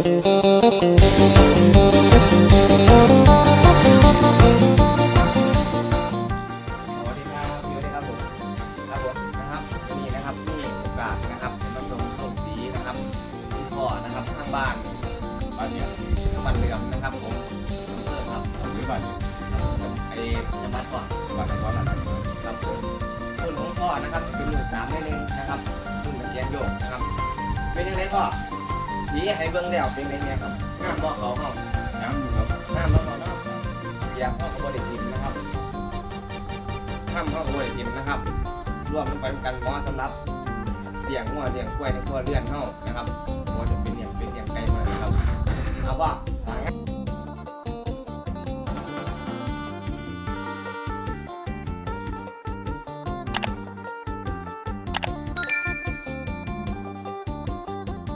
สวัสดีครับพี่วันนี้ครับผมครับผมนะครับนนี้นะครับมีโอกาสนะครับเป็นมาชมโรงสีนะครับคุณพ่อนะครับข้างบ้านบ้านเรือนะครับผมเพื่อครับหรือบ้านไอ้จังหวัดก่อนบ้านไหนบ้านนั้นครับผมรุ่นขอพ่อนะครับจะเป็นรุ่นสามนิดนึงนะครับรุ่ตะเกียงโยกนะครับเป็นยังไงก็ สีให้เบิ้งแล้วเป็นยังไงครับงามบ่เขาเฮาน้ำอยู่ครับงามบ่เขาเนาะเกียร์พ่อก็บ่ได้กินนะครับห้ามพ่อก็บ่ได้กินนะครับรวมลงไปกันเหมาะสำหรับเลี้ยงงัวเลี้ยงกล้วยในครัวเรือนเฮานะครับ